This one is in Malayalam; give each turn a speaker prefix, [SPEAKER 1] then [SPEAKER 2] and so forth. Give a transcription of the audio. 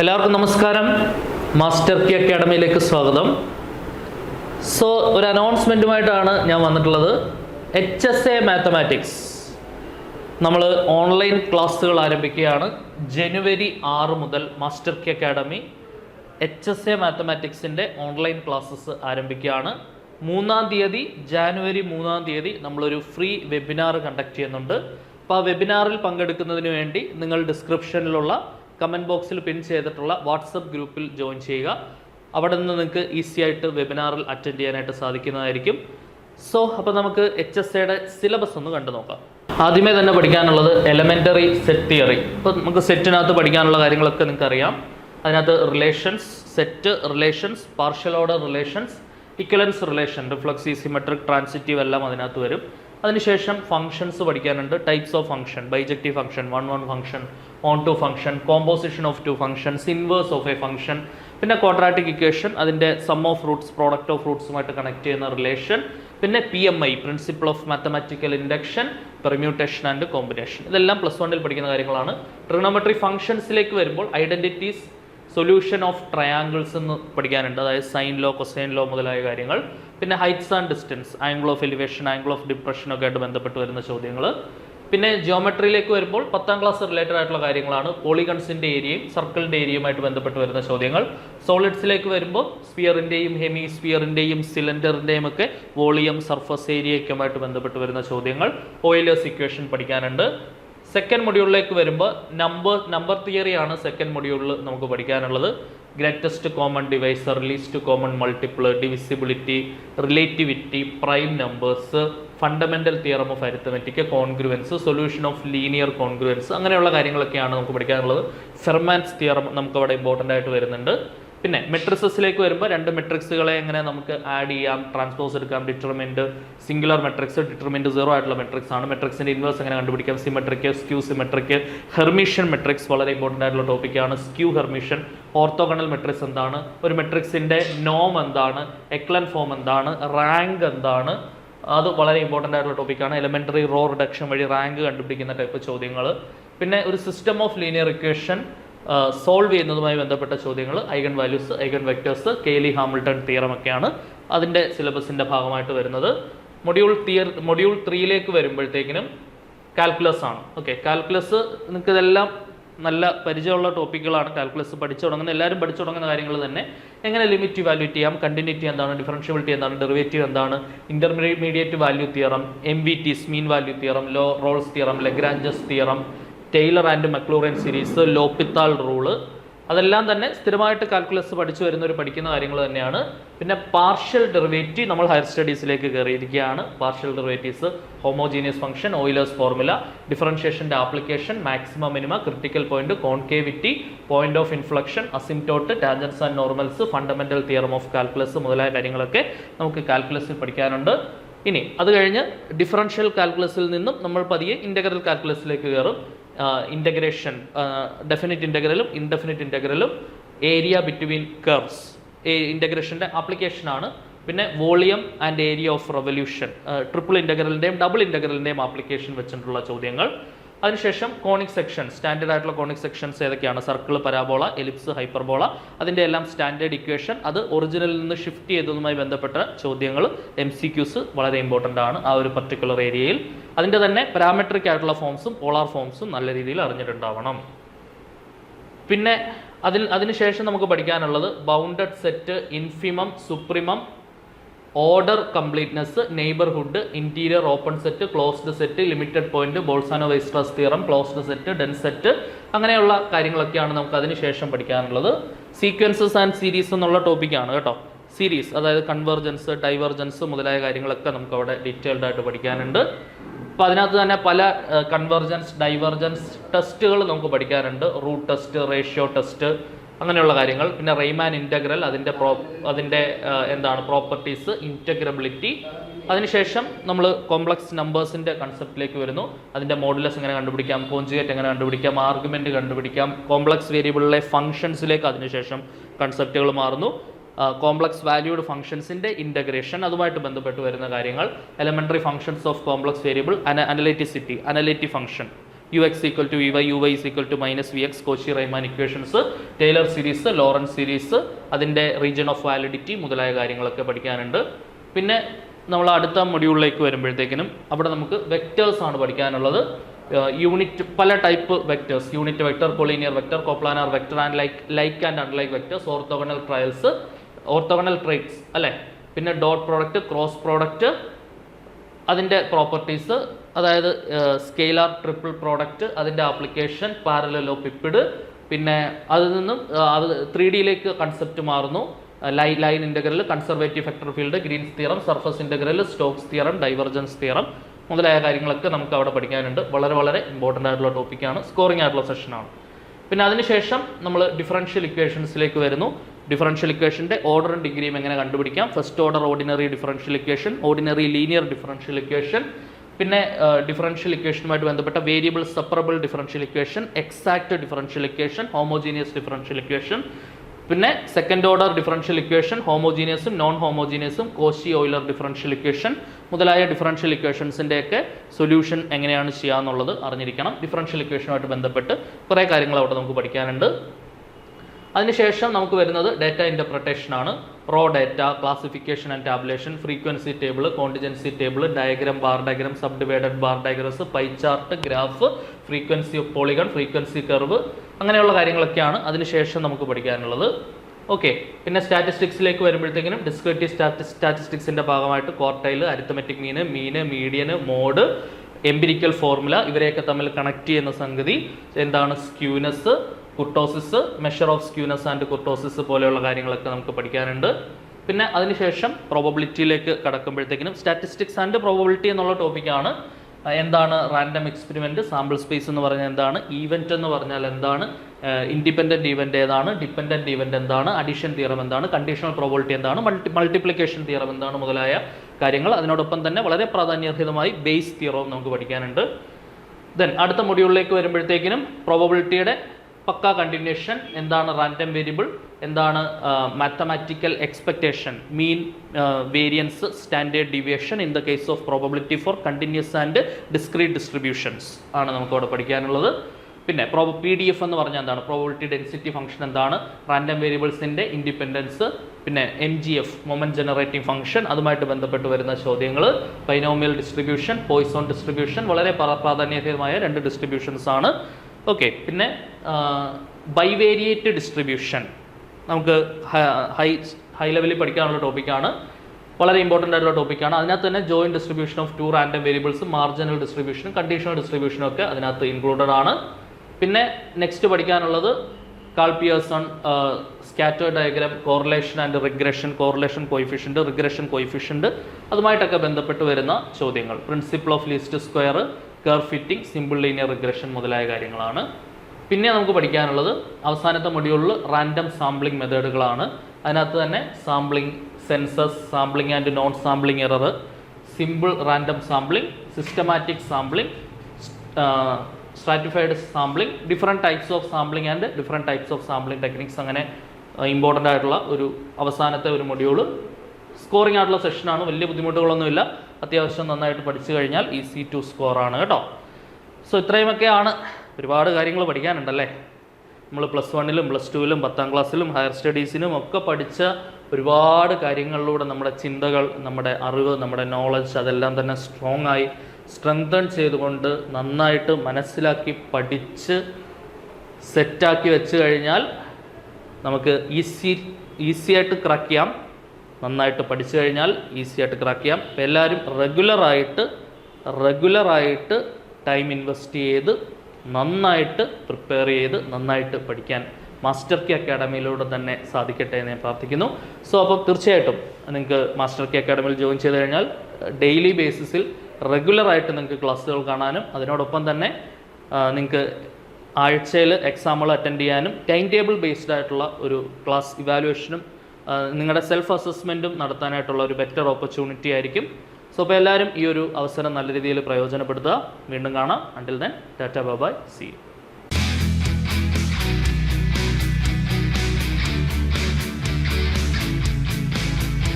[SPEAKER 1] എല്ലാവർക്കും നമസ്കാരം. മാസ്റ്റർ കി അക്കാഡമിയിലേക്ക് സ്വാഗതം. സോ ഒരു അനൗൺസ്മെന്റുമായിട്ടാണ് ഞാൻ വന്നിട്ടുള്ളത്. എച്ച് എസ് എ മാത്തമാറ്റിക്സ് നമ്മൾ ഓൺലൈൻ ക്ലാസ്സുകൾ ആരംഭിക്കുകയാണ്. ജനുവരി ആറ് മുതൽ master key academy H S A മാത്തമാറ്റിക്സിന്റെ online classes ആരംഭിക്കുകയാണ്. മൂന്നാം തീയതി ജാനുവരി മൂന്നാം തീയതി നമ്മളൊരു ഫ്രീ വെബിനാർ കണ്ടക്ട് ചെയ്യുന്നുണ്ട്. അപ്പോൾ ആ വെബിനാറിൽ പങ്കെടുക്കുന്നതിന് വേണ്ടി നിങ്ങൾ ഡിസ്ക്രിപ്ഷനിലുള്ള കമന്റ് ബോക്സിൽ പിൻ ചെയ്തിട്ടുള്ള വാട്സപ്പ് ഗ്രൂപ്പിൽ ജോയിൻ ചെയ്യുക. അവിടെ നിന്ന് നിങ്ങൾക്ക് ഈസി ആയിട്ട് വെബിനാറിൽ അറ്റൻഡ് ചെയ്യാനായിട്ട് സാധിക്കുന്നതായിരിക്കും. സോ അപ്പോൾ നമുക്ക് എച്ച് എസ് എയുടെ സിലബസ് ഒന്ന് കണ്ടു നോക്കാം. ആദ്യമേ തന്നെ പഠിക്കാനുള്ളത് എലമെന്ററി സെറ്റ് തിയറി ഇപ്പോൾ നമുക്ക് സെറ്റിനകത്ത് പഠിക്കാനുള്ള കാര്യങ്ങളൊക്കെ നിങ്ങൾക്ക് അറിയാം അതിനകത്ത് relations set relations partial order relations equivalence relation reflexive symmetric transitive എല്ലാം അതിനകത്ത് വരും. അതിനുശേഷം ഫംഗ്ഷൻസ് പഠിക്കാനുണ്ട്. Types of function bijective function one one function onto function composition of two functions inverse of a function പിന്നെ ക്വാഡ്രാറ്റിക് ഇക്വേഷൻ അതിന്റെ sum of roots product of റൂട്ട്സുമായിട്ട് connect ചെയ്യുന്ന റിലേഷൻ പിന്നെ P M I principle of mathematical induction permutation and combination ഇതെല്ലാം പ്ലസ് വണ്ണിൽ പഠിക്കുന്ന കാര്യങ്ങളാണ്. ട്രിഗണോമെട്രി ഫംഗ്ഷൻസിലേക്ക് വരുമ്പോൾ ഐഡന്റിറ്റീസ് സൊല്യൂഷൻ ഓഫ് ട്രയാങ്കിൾസ് എന്ന് പഠിക്കാനുണ്ട്. അതായത് സൈൻ ലോ കൊസൈൻ ലോ മുതലായ കാര്യങ്ങൾ. പിന്നെ heights and distance angle of elevation angle of depression ഒക്കെ ആയിട്ട് ബന്ധപ്പെട്ട് വരുന്ന ചോദ്യങ്ങൾ. പിന്നെ ജിയോമെട്രിയിലേക്ക് വരുമ്പോൾ പത്താം ക്ലാസ് റിലേറ്റഡ് ആയിട്ടുള്ള കാര്യങ്ങളാണ്. പോളിഗൺസിന്റെ ഏരിയയും സർക്കിളിന്റെ ഏരിയയുമായിട്ട് ബന്ധപ്പെട്ട് വരുന്ന ചോദ്യങ്ങൾ. സോളിഡ്സിലേക്ക് വരുമ്പോൾ സ്പിയറിന്റെയും ഹെമി സ്പിയറിന്റെയും സിലിണ്ടറിന്റെയും ഒക്കെ വോളിയം സർഫസ് ഏരിയയൊക്കെയുമായിട്ട് ബന്ധപ്പെട്ട് വരുന്ന ചോദ്യങ്ങൾ. ഓയിലേഴ്സ് ഇക്വേഷൻ പഠിക്കാനുണ്ട്. സെക്കൻഡ് മൊഡ്യൂളിലേക്ക് വരുമ്പോൾ നമ്പർ നമ്പർ തിയറിയാണ് സെക്കൻഡ് മൊഡ്യൂളിൽ നമുക്ക് പഠിക്കാനുള്ളത്. Greatest common divisor least common multiple divisibility relativity prime numbers fundamental theorem of arithmetic congruence solution of linear congruence അങ്ങനെയുള്ള കാര്യങ്ങളൊക്കെയാണ് നമുക്ക് പഠിക്കാനുള്ളത്. ഫെർമാൻസ് തിയറം നമുക്കവിടെ ഇമ്പോർട്ടന്റ് ആയിട്ട് വരുന്നുണ്ട്. പിന്നെ മെട്രിക്സസിലേക്ക് വരുമ്പോൾ രണ്ട് മെട്രിക്സുകളെ എങ്ങനെ നമുക്ക് ആഡ് ചെയ്യാം ട്രാൻസ്പോസ് എടുക്കാം determinant singular matrix determinant zero ആയിട്ടുള്ള മെട്രിക്സ് ആണ്. മെട്രിക്സിന്റെ ഇൻവേഴ്സ് എങ്ങനെ കണ്ടുപിടിക്കാം? Symmetric skew symmetric Hermitian matrix വളരെ ഇമ്പോർട്ടന്റ് ആയിട്ടുള്ള ടോപ്പിക്കാണ് സ്ക്യൂ ഹെർമിഷ്യൻ ഓർത്തോഗണൽ മെട്രിക്സ് എന്താണ്? ഒരു മെട്രിക്സിന്റെ നോം എന്താണ്? എക്ലൻ ഫോം എന്താണ്? റാങ്ക് എന്താണ്? അത് വളരെ ഇമ്പോർട്ടന്റ് ആയിട്ടുള്ള ടോപ്പിക്കാണ് എലിമെന്ററി റോ റിഡക്ഷൻ വഴി റാങ്ക് കണ്ടുപിടിക്കുന്ന ടൈപ്പ് ചോദ്യങ്ങൾ പിന്നെ ഒരു system of linear equation solve ചെയ്യുന്നതുമായി ബന്ധപ്പെട്ട ചോദ്യങ്ങൾ eigen values eigen vectors Cayley Hamilton theorem ഒക്കെയാണ് അതിന്റെ സിലബസിന്റെ ഭാഗമായിട്ട് വരുന്നത്. മൊഡ്യൂൾ തിയർ മൊഡ്യൂൾ ത്രീയിലേക്ക് വരുമ്പോഴത്തേക്കിനും കാൽക്കുലസ് ആണ്. ഓക്കെ കാൽക്കുലസ് നിങ്ങൾക്ക് ഇതെല്ലാം നല്ല പരിചയമുള്ള ടോപ്പിക്കുകളാണ് കാൽക്കുലസ് പഠിച്ചു തുടങ്ങുന്ന എല്ലാവരും പഠിച്ചു തുടങ്ങുന്ന കാര്യങ്ങൾ തന്നെ. എങ്ങനെ ലിമിറ്റ് വാല്യൂ ചെയ്യാം? കണ്ടിന്യൂറ്റി എന്താണ്? ഡിഫറൻഷ്യബിലിറ്റി എന്താണ്? ഡെറിവേറ്റീവ് എന്താണ്? Intermediate value theorem M V Ts mean value theorem lo Rolle's theorem Lagrange's theorem Taylor and Maclaurin series L'Hopital rule അതെല്ലാം തന്നെ സ്ഥിരമായിട്ട് കാൽക്കുലസ് പഠിച്ചു വരുന്ന ഒരു പഠിക്കുന്ന കാര്യങ്ങൾ തന്നെയാണ്. പിന്നെ പാർഷ്യൽ ഡെറിവേറ്റീവ് നമ്മൾ ഹയർ സ്റ്റഡീസിലേക്ക് കയറിയിരിക്കുകയാണ്. Partial derivatives homogeneous function Euler's formula ഡിഫറൻഷിയേഷന്റെ application maximum minima critical point concavity point of inflection asymptote tangents and normals fundamental theorem of calculus മുതലായ കാര്യങ്ങളൊക്കെ നമുക്ക് കാൽക്കുലസിൽ പഠിക്കാനുണ്ട്. ഇനി അത് കഴിഞ്ഞ് ഡിഫറൻഷ്യൽ കാൽക്കുലസിൽ നിന്നും നമ്മൾ പതിയെ ഇന്റഗ്രൽ കാൽക്കുലസിലേക്ക് കയറും. ഇന്റഗ്രേഷൻ ഡെഫിനിറ്റ് ഇന്റഗ്രലും ഇൻഡെഫിനിറ്റ് ഇന്റഗ്രലും ഏരിയ ബിറ്റ്വീൻ കർവ്സ് ഇന്റഗ്രേഷന്റെ ആപ്ലിക്കേഷനാണ് പിന്നെ volume and area of revolution. Triple ഇന്റഗ്രലിന്റെയും double ഇന്റഗ്രലിന്റെയും ആപ്ലിക്കേഷൻ വെച്ചിട്ടുള്ള ചോദ്യങ്ങൾ. അതിനുശേഷം കോണിക് സെക്ഷൻ സ്റ്റാൻഡേർഡ് ആയിട്ടുള്ള കോണിക് സെക്ഷൻസ് ഏതൊക്കെയാണ്? സർക്കിൾ പരാബോള എലിപ്സ് ഹൈപ്പർബോള അതിന്റെ എല്ലാം സ്റ്റാൻഡേർഡ് ഇക്വേഷൻ അത് ഒറിജിനലിൽ നിന്ന് ഷിഫ്റ്റ് ചെയ്തതുമായി ബന്ധപ്പെട്ട ചോദ്യങ്ങൾ എം സി ക്യൂസ് വളരെ ഇമ്പോർട്ടന്റ് ആണ് ആ ഒരു പർട്ടിക്കുലർ ഏരിയയിൽ അതിന്റെ തന്നെ പാരാമെട്രിക് ആയിട്ടുള്ള ഫോംസും പോളാർ ഫോംസും നല്ല രീതിയിൽ അറിഞ്ഞിട്ടുണ്ടാവണം. പിന്നെ അതിൽ അതിനുശേഷം നമുക്ക് പഠിക്കാനുള്ളത് bounded set infimum supremum order completeness neighbourhood interior open set closed set limited point Bolzano Weierstrass theorem closed set dense set അങ്ങനെയുള്ള കാര്യങ്ങളൊക്കെയാണ് നമുക്ക് അതിനുശേഷം പഠിക്കാനുള്ളത്. സീക്വൻസസ് ആൻഡ് സീരീസ് എന്നുള്ള ടോപ്പിക്കാണ് കേട്ടോ. സീരീസ് അതായത് കൺവെർജൻസ് ഡൈവർജൻസ് മുതലായ കാര്യങ്ങളൊക്കെ നമുക്ക് അവിടെ ഡീറ്റെയിൽഡ് ആയിട്ട് പഠിക്കാനുണ്ട്. അപ്പോൾ അതിനകത്ത് തന്നെ പല കൺവെർജൻസ് ഡൈവർജൻസ് ടെസ്റ്റുകൾ നമുക്ക് പഠിക്കാനുണ്ട്. റൂട്ട് ടെസ്റ്റ് റേഷ്യോ ടെസ്റ്റ് അങ്ങനെയുള്ള കാര്യങ്ങൾ. പിന്നെ റെയ്മാൻ ഇന്റഗ്രൽ അതിന്റെ പ്രോ അതിന്റെ എന്താണ് പ്രോപ്പർട്ടീസ് ഇന്റഗ്രബിലിറ്റി. അതിനുശേഷം നമ്മൾ കോംപ്ലക്സ് നമ്പേഴ്സിന്റെ കൺസെപ്റ്റിലേക്ക് വരുന്നു. അതിന്റെ മോഡുലസ് എങ്ങനെ കണ്ടുപിടിക്കാം കോഞ്ചുഗേറ്റ് എങ്ങനെ കണ്ടുപിടിക്കാം ആർഗ്യുമെന്റ് കണ്ടുപിടിക്കാം കോംപ്ലക്സ് വേരിയബിളിലെ ഫംഗ്ഷൻസിലേക്ക് അതിനുശേഷം കൺസെപ്റ്റുകൾ മാറുന്നു. കോംപ്ലക്സ് വാല്യൂഡ് ഫംഗ്ഷൻസിന്റെ ഇന്റഗ്രേഷൻ അതുമായിട്ട് ബന്ധപ്പെട്ട് വരുന്ന കാര്യങ്ങൾ. Elementary functions of complex variable analyticity analytic function u x equal to v y u y equal to minus v x Cauchy Riemann equations Taylor series Laurent series അതിന്റെ റീജിയൻ ഓഫ് വാലിഡിറ്റി മുതലായ കാര്യങ്ങളൊക്കെ പഠിക്കാനുണ്ട്. പിന്നെ നമ്മൾ അടുത്ത മൊഡ്യൂളിലേക്ക് വരുമ്പോഴത്തേക്കിനും അവിടെ നമുക്ക് വെക്റ്റേഴ്സ് ആണ് പഠിക്കാനുള്ളത്. യൂണിറ്റ് പല type vectors unit vector collinear vector coplanar vector and like like and unlike vectors orthogonal triads orthogonal triads അല്ലേ? പിന്നെ ഡോട്ട് പ്രോഡക്റ്റ് ക്രോസ് പ്രോഡക്റ്റ് അതിന്റെ പ്രോപ്പർട്ടീസ് അതായത് സ്കെയിലാർ ട്രിപ്പിൾ പ്രോഡക്റ്റ് അതിന്റെ ആപ്ലിക്കേഷൻ പാരലലോ പിപ്പിഡ് പിന്നെ അതിൽ നിന്നും അത് ത്രീ ഡിയിലേക്ക് കൺസെപ്റ്റ് മാറുന്നു. ലൈ line integral conservative vector field Green's theorem surface integral Stokes theorem divergence theorem മുതലായ കാര്യങ്ങളൊക്കെ നമുക്ക് അവിടെ പഠിക്കാനുണ്ട്. വളരെ വളരെ ഇമ്പോർട്ടന്റ് ആയിട്ടുള്ള ടോപ്പിക്കാണ് സ്കോറിംഗ് ആയിട്ടുള്ള സെഷനാണ് പിന്നെ അതിനുശേഷം നമ്മൾ ഡിഫറൻഷ്യൽ ഇക്വേഷൻസിലേക്ക് വരുന്നു. ഡിഫറൻഷ്യൽ ഇക്വേഷന്റെ ഓർഡറും ഡിഗ്രിയും എങ്ങനെ കണ്ടുപിടിക്കാം? First order ordinary differential equation ordinary linear differential equation പിന്നെ ഡിഫറൻഷ്യൽ ഇക്വേഷനുമായിട്ട് ബന്ധപ്പെട്ട variable separable differential equation exact differential equation homogeneous differential equation പിന്നെ സെക്കൻഡ് ഓർഡർ ഡിഫറൻഷ്യൽ ഇക്വേഷൻ ഹോമോജീനിയസും നോൺ ഹോമോജീനിയസും കോശി ഓയിലർ ഡിഫറൻഷ്യൽ ഇക്വേഷൻ മുതലായ ഡിഫറൻഷ്യൽ ഇക്വേഷൻസിന്റെയൊക്കെ സൊല്യൂഷൻ എങ്ങനെയാണ് ചെയ്യാന്നുള്ളത് അറിഞ്ഞിരിക്കണം. ഡിഫറൻഷ്യൽ ഇക്വേഷനുമായിട്ട് ബന്ധപ്പെട്ട് കുറേ കാര്യങ്ങൾ അവിടെ നമുക്ക് പഠിക്കാനുണ്ട്. അതിനുശേഷം നമുക്ക് വരുന്നത് ഡേറ്റ ഇന്റർപ്രിട്ടേഷൻ ആണ്. Raw data classification and tabulation frequency table contingency table diagram bar diagram sub divided bar diagrams pie chart graph frequency of polygon frequency curve അങ്ങനെയുള്ള കാര്യങ്ങളൊക്കെയാണ് അതിനുശേഷം നമുക്ക് പഠിക്കാനുള്ളത്. ഓക്കെ പിന്നെ സ്റ്റാറ്റിസ്റ്റിക്സിലേക്ക് വരുമ്പോഴത്തേക്കിനും ഡിസ്ക്രിപ്റ്റീവ് സ്റ്റാറ്റി സ്റ്റാറ്റിസ്റ്റിക്സിന്റെ ഭാഗമായിട്ട് ക്വാർട്ടൈൽ അരിത്തമെറ്റിക് മീന് മീന് മീഡിയന് മോഡ് എംപിരിക്കൽ ഫോർമുല ഇവരെയൊക്കെ തമ്മിൽ കണക്ട് ചെയ്യുന്ന സംഗതി എന്താണ് skewness kurtosis measure of skewness and kurtosis പോലെയുള്ള കാര്യങ്ങളൊക്കെ നമുക്ക് പഠിക്കാനുണ്ട്. പിന്നെ അതിനുശേഷം പ്രോബബിലിറ്റിയിലേക്ക് കടക്കുമ്പോഴത്തേക്കിനും സ്റ്റാറ്റിസ്റ്റിക്സ് ആൻഡ് പ്രോബബിലിറ്റി എന്നുള്ള ടോപ്പിക്കാണ് എന്താണ് റാൻഡം എക്സ്പെരിമെന്റ് സാമ്പിൾ സ്പേസ് എന്ന് പറഞ്ഞാൽ എന്താണ് ഈവന്റ് എന്ന് പറഞ്ഞാൽ എന്താണ് ഇൻഡിപെൻഡന്റ് ഈവന്റ് ഏതാണ് ഡിപ്പെൻഡന്റ് ഈവന്റ് എന്താണ് അഡീഷൻ തിയറം എന്താണ് കണ്ടീഷണൽ പ്രോബിലിറ്റി എന്താണ് മൾട്ടി മൾട്ടിപ്ലിക്കേഷൻ തിയറം എന്താണ് മുതലായ കാര്യങ്ങൾ. അതിനോടൊപ്പം തന്നെ വളരെ പ്രാധാന്യർഹിതമായി ബേസ് തിയറവും നമുക്ക് പഠിക്കാനുണ്ട്. ദെൻ അടുത്ത മൊഡ്യൂളിലേക്ക് വരുമ്പോഴത്തേക്കിനും പ്രോബബിലിറ്റിയുടെ പക്ക കണ്ടിന്യൂഷൻ എന്താണ് റാൻഡം വേരിയബിൾ എന്താണ് mathematical expectation mean variance standard deviation in the case of probability for continuous and discrete distributions ആണ് നമുക്ക് അവിടെ പഠിക്കാനുള്ളത്. പിന്നെ പ്രോബ പി ഡി എഫ് എന്ന് പറഞ്ഞാൽ എന്താണ്? പ്രോബിലിറ്റി ഡെൻസിറ്റി ഫംഗ്ഷൻ എന്താണ്? റാൻഡം വേരിയബിൾസിന്റെ ഇൻഡിപെൻഡൻസ് പിന്നെ M G F moment generating function അതുമായിട്ട് ബന്ധപ്പെട്ട് വരുന്ന ചോദ്യങ്ങൾ പൈനോമിയൽ ഡിസ്ട്രിബ്യൂഷൻ പോയിസോൺ ഡിസ്ട്രിബ്യൂഷൻ വളരെ പ്രാധാന്യതമായ രണ്ട് ഡിസ്ട്രിബ്യൂഷൻസ് ആണ്. ഓക്കെ പിന്നെ ബൈവേരിയേറ്റ് ഡിസ്ട്രിബ്യൂഷൻ നമുക്ക് ഹൈ ഹൈ ലെവലിൽ പഠിക്കാനുള്ള ടോപ്പിക്കാണ് വളരെ ഇമ്പോർട്ടന്റ് ആയിട്ടുള്ള ടോപ്പിക്കാണ് അതിനകത്ത് തന്നെ joint distribution of two random variables marginal ഡിസ്ട്രിബ്യൂഷനും conditional ഡിസ്ട്രിബ്യൂഷനും ഒക്കെ അതിനകത്ത് ഇൻക്ലൂഡഡ് ആണ്. പിന്നെ നെക്സ്റ്റ് പഠിക്കാനുള്ളത് Karl Pearson scatter diagram correlation and regression correlation coefficient regression coefficient അതുമായിട്ടൊക്കെ ബന്ധപ്പെട്ട് വരുന്ന ചോദ്യങ്ങൾ. Principle of least square curve fitting simple linear regression മുതലായ കാര്യങ്ങളാണ്. പിന്നെ നമുക്ക് പഠിക്കാനുള്ളത് അവസാനത്തെ മൊഡ്യൂളിൽ റാൻഡം സാമ്പിളിംഗ് മെത്തേഡുകളാണ് അതിനകത്ത് തന്നെ sampling census sampling and non sampling error simple random sampling systematic sampling stratified sampling different types of sampling and different types of sampling techniques അങ്ങനെ ഇമ്പോർട്ടന്റ് ആയിട്ടുള്ള ഒരു അവസാനത്തെ ഒരു മൊഡ്യൂൾ സ്കോറിംഗ് ആയിട്ടുള്ള സെഷനാണ് വലിയ ബുദ്ധിമുട്ടുകളൊന്നുമില്ല. അത്യാവശ്യം നന്നായിട്ട് പഠിച്ചു കഴിഞ്ഞാൽ ഈസി ടു ആണ് കേട്ടോ. സോ ഇത്രയുമൊക്കെയാണ് ഒരുപാട് കാര്യങ്ങൾ പഠിക്കാനുണ്ടല്ലേ? നമ്മൾ പ്ലസ് വണ്ണിലും പ്ലസ് ടുവിലും പത്താം ക്ലാസ്സിലും ഹയർ സ്റ്റഡീസിനും ഒക്കെ പഠിച്ച ഒരുപാട് കാര്യങ്ങളിലൂടെ നമ്മുടെ ചിന്തകൾ നമ്മുടെ അറിവ് നമ്മുടെ നോളജ് അതെല്ലാം തന്നെ സ്ട്രോങ് ആയി സ്ട്രെങ്തൺ ചെയ്തുകൊണ്ട് നന്നായിട്ട് മനസ്സിലാക്കി പഠിച്ച് സെറ്റാക്കി വെച്ച് കഴിഞ്ഞാൽ നമുക്ക് ഈസി ഈസിയായിട്ട് ക്രാക്ക് ചെയ്യാം. നന്നായിട്ട് പഠിച്ചു കഴിഞ്ഞാൽ ഈസി ആയിട്ട് ക്രാക്ക് ചെയ്യാം. അപ്പോൾ എല്ലാവരും റെഗുലറായിട്ട് റെഗുലറായിട്ട് ടൈം ഇൻവെസ്റ്റ് ചെയ്ത് നന്നായിട്ട് പ്രിപ്പയർ ചെയ്ത് നന്നായിട്ട് പഠിക്കാൻ മാസ്റ്റർ കെ അക്കാഡമിയിലൂടെ തന്നെ സാധിക്കട്ടെ എന്ന് ഞാൻ പ്രാർത്ഥിക്കുന്നു. സോ അപ്പോൾ തീർച്ചയായിട്ടും നിങ്ങൾക്ക് മാസ്റ്റർ കെ അക്കാഡമിയിൽ ജോയിൻ ചെയ്ത് കഴിഞ്ഞാൽ ഡെയിലി ബേസിസിൽ റെഗുലറായിട്ട് നിങ്ങൾക്ക് ക്ലാസ്സുകൾ കാണാനും അതിനോടൊപ്പം തന്നെ നിങ്ങൾക്ക് ആഴ്ചയിൽ എക്സാമുകൾ അറ്റൻഡ് ചെയ്യാനും ടൈം ടേബിൾ ബേസ്ഡ് ആയിട്ടുള്ള ഒരു ക്ലാസ് ഇവാലുവേഷനും നിങ്ങളുടെ സെൽഫ് അസസ്മെന്റും നടത്താനായിട്ടുള്ള ഒരു ബെറ്റർ ഓപ്പർച്യൂണിറ്റി ആയിരിക്കും. സോ അപ്പോൾ എല്ലാവരും ഈ ഒരു അവസരം നല്ല രീതിയിൽ പ്രയോജനപ്പെടുത്തുക. വീണ്ടും കാണാം. Until then tata bye see